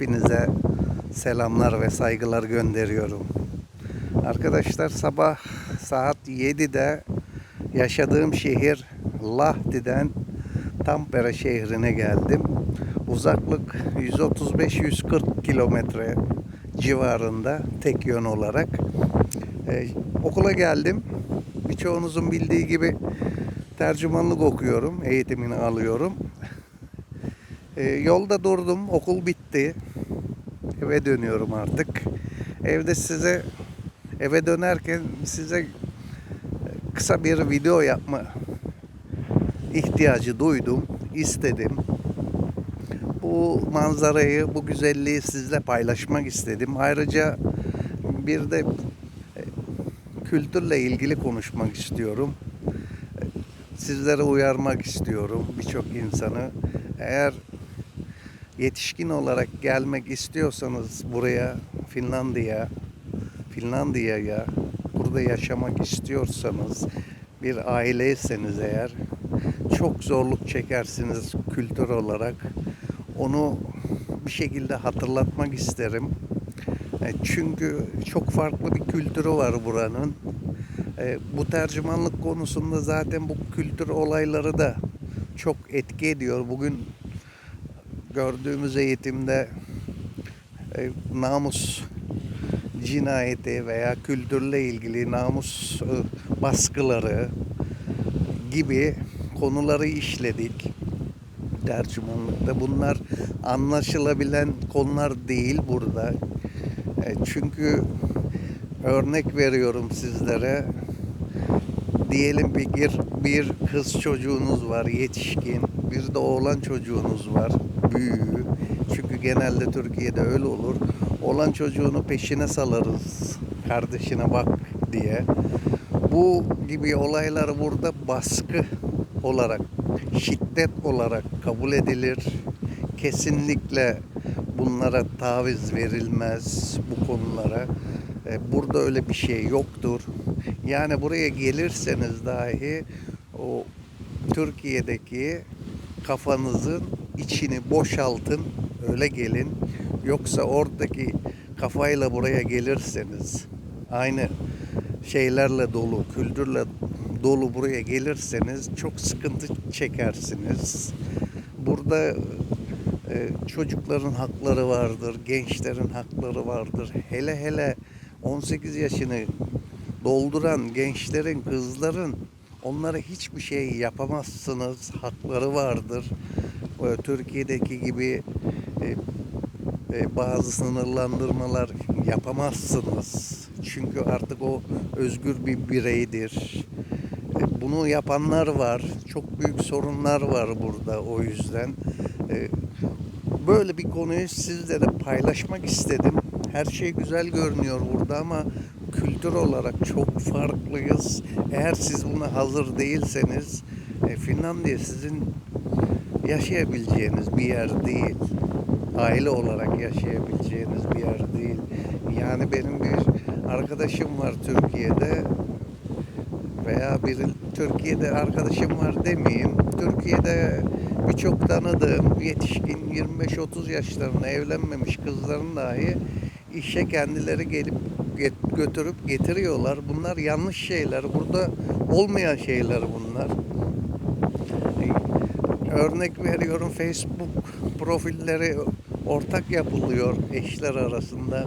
Hepinize selamlar ve saygılar gönderiyorum. Arkadaşlar sabah saat 7'de yaşadığım şehir Lahti'den Tampere şehrine geldim. Uzaklık 135-140 kilometre civarında tek yön olarak. Ee, okula geldim. Birçoğunuzun bildiği gibi tercümanlık okuyorum, eğitimini alıyorum. Ee, yolda durdum, okul bitti. Eve dönüyorum artık. Evde size eve dönerken size kısa bir video yapma ihtiyacı duydum, istedim. Bu manzarayı, bu güzelliği sizle paylaşmak istedim. Ayrıca bir de kültürle ilgili konuşmak istiyorum. Sizlere uyarmak istiyorum birçok insanı. Eğer yetişkin olarak gelmek istiyorsanız buraya Finlandiya, Finlandiya'ya burada yaşamak istiyorsanız bir aileyseniz eğer çok zorluk çekersiniz kültür olarak. Onu bir şekilde hatırlatmak isterim. E, Çünkü çok farklı bir kültürü var buranın. E, Bu tercümanlık konusunda zaten bu kültür olayları da çok etki ediyor. Bugün gördüğümüz eğitimde e, namus cinayeti veya kültürle ilgili namus e, baskıları gibi konuları işledik tercümanlıkta. Bunlar anlaşılabilen konular değil burada. E, Çünkü örnek veriyorum sizlere. Diyelim bir, bir, kız çocuğunuz var yetişkin, bir de oğlan çocuğunuz var büyüğü. Çünkü genelde Türkiye'de öyle olur. Olan çocuğunu peşine salarız kardeşine bak diye. Bu gibi olaylar burada baskı olarak, şiddet olarak kabul edilir. Kesinlikle bunlara taviz verilmez bu konulara. E, Burada öyle bir şey yoktur. Yani buraya gelirseniz dahi o Türkiye'deki kafanızın içini boşaltın, öyle gelin. Yoksa oradaki kafayla buraya gelirseniz aynı şeylerle dolu, kültürle dolu buraya gelirseniz çok sıkıntı çekersiniz. Burada e, çocukların hakları vardır, gençlerin hakları vardır. Hele hele 18 yaşını dolduran gençlerin, kızların onlara hiçbir şey yapamazsınız. Hakları vardır. E, Türkiye'deki gibi e, e, bazı sınırlandırmalar yapamazsınız. Çünkü artık o özgür bir bireydir. Bunu yapanlar var. Çok büyük sorunlar var burada o yüzden. Böyle bir konuyu sizlere paylaşmak istedim. Her şey güzel görünüyor burada ama kültür olarak çok farklıyız. Eğer siz buna hazır değilseniz Finlandiya sizin yaşayabileceğiniz bir yer değil. Aile olarak yaşayabileceğiniz bir yer değil. Yani benim bir arkadaşım var Türkiye'de veya bir Türkiye'de arkadaşım var demeyeyim. Türkiye'de birçok tanıdığım yetişkin 25-30 yaşlarında evlenmemiş kızların dahi işe kendileri gelip götürüp getiriyorlar. Bunlar yanlış şeyler. Burada olmayan şeyler bunlar. Örnek veriyorum Facebook profilleri ortak yapılıyor eşler arasında.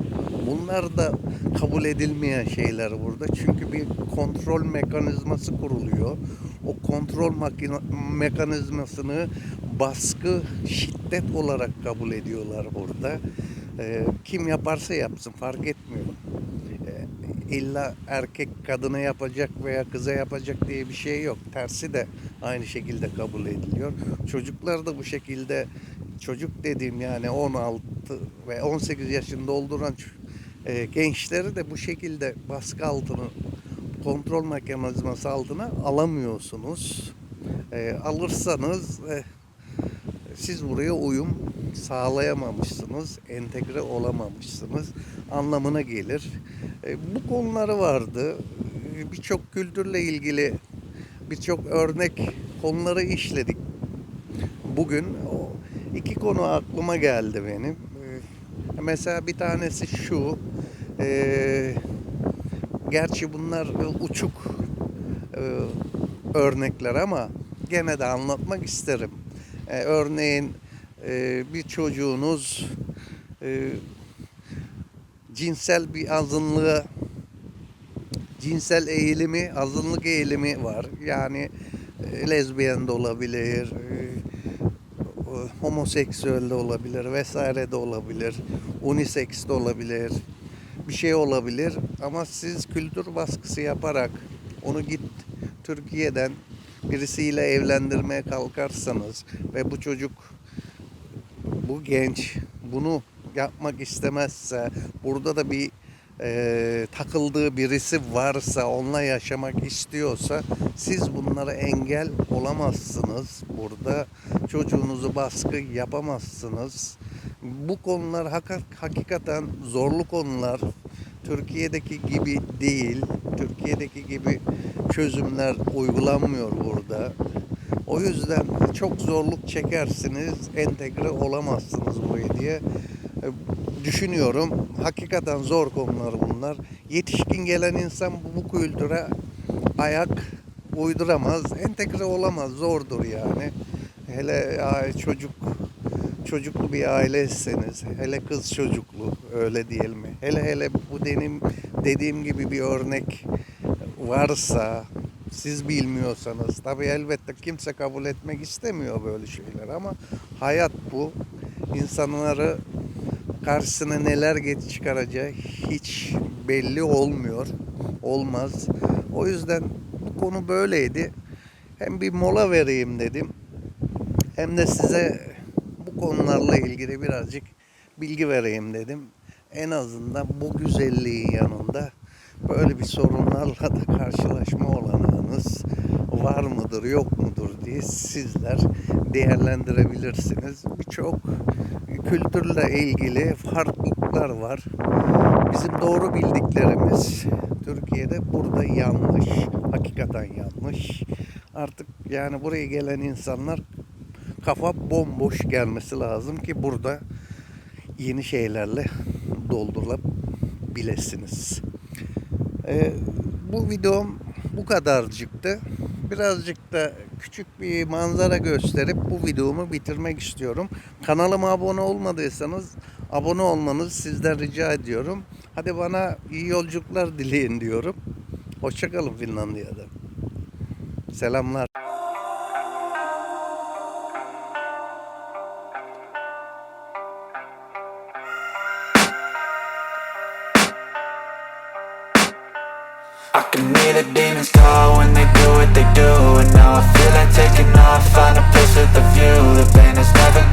Bunlar da kabul edilmeyen şeyler burada. Çünkü bir kontrol mekanizması kuruluyor. O kontrol mekanizmasını baskı, şiddet olarak kabul ediyorlar burada. Ee, kim yaparsa yapsın fark etmiyor. İlla erkek kadına yapacak veya kıza yapacak diye bir şey yok. Tersi de aynı şekilde kabul ediliyor. Çocuklar da bu şekilde çocuk dediğim yani 16 ve 18 yaşında dolduran e, gençleri de bu şekilde baskı altına kontrol mekanizması altına alamıyorsunuz. E, alırsanız e, siz buraya uyum sağlayamamışsınız, entegre olamamışsınız anlamına gelir. E, bu konuları vardı. E, Birçok kültürle ilgili birçok örnek konuları işledik. Bugün o iki konu aklıma geldi benim. Ee, Mesela bir tanesi şu. gerçi bunlar e, uçuk e, örnekler ama gene de anlatmak isterim. Örneğin e, bir çocuğunuz e, cinsel bir azınlığı cinsel eğilimi, azınlık eğilimi var. Yani e, lezbiyen de olabilir, e, homoseksüel de olabilir, vesaire de olabilir, unisex de olabilir, bir şey olabilir. Ama siz kültür baskısı yaparak onu git Türkiye'den birisiyle evlendirmeye kalkarsanız ve bu çocuk bu genç bunu yapmak istemezse burada da bir e, takıldığı birisi varsa onunla yaşamak istiyorsa siz bunlara engel olamazsınız. Burada çocuğunuzu baskı yapamazsınız. Bu konular hakikaten zorlu konular. Türkiye'deki gibi değil. Türkiye'deki gibi çözümler uygulanmıyor burada o yüzden çok zorluk çekersiniz, entegre olamazsınız buraya diye e, düşünüyorum. Hakikaten zor konular bunlar. Yetişkin gelen insan bu, kültüre ayak uyduramaz, entegre olamaz, zordur yani. Hele ay, çocuk çocuklu bir aileseniz, hele kız çocuklu öyle diyelim. Hele hele bu benim dediğim gibi bir örnek varsa siz bilmiyorsanız tabii elbette kimse kabul etmek istemiyor böyle şeyler ama hayat bu. İnsanları karşısına neler geç çıkaracağı hiç belli olmuyor. Olmaz. O yüzden bu konu böyleydi. Hem bir mola vereyim dedim. Hem de size bu konularla ilgili birazcık bilgi vereyim dedim. En azından bu güzelliğin yanında böyle bir sorunlarla da karşılaşma olanağınız var mıdır yok mudur diye sizler değerlendirebilirsiniz. Birçok kültürle ilgili farklılıklar var. Bizim doğru bildiklerimiz Türkiye'de burada yanlış. Hakikaten yanlış. Artık yani buraya gelen insanlar kafa bomboş gelmesi lazım ki burada yeni şeylerle doldurulabilirsiniz. Ee, bu videom bu kadarcıktı. Birazcık da küçük bir manzara gösterip bu videomu bitirmek istiyorum. Kanalıma abone olmadıysanız abone olmanızı sizden rica ediyorum. Hadi bana iyi yolculuklar dileyin diyorum. Hoşçakalın Finlandiya'da. Selamlar.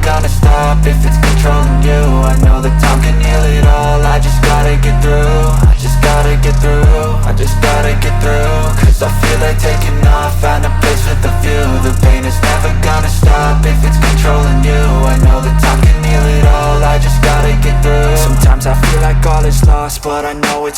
Gonna stop if it's controlling you. I know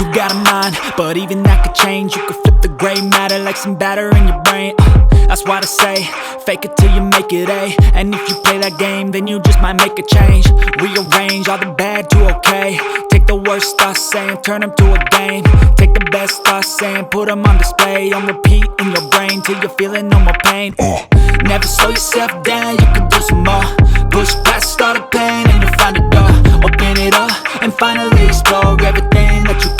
You got a mind, but even that could change. You could flip the gray matter like some batter in your brain. Uh, that's why I say, fake it till you make it A. And if you play that game, then you just might make a change. Rearrange all the bad to okay. Take the worst thoughts saying, turn them to a game. Take the best thoughts saying, put them on display. On repeat in your brain till you're feeling no more pain. Uh, never slow yourself down, you can do some more. Push past all the pain and you'll find a door. Open it up and finally explore everything that you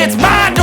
it's mine.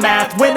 math. When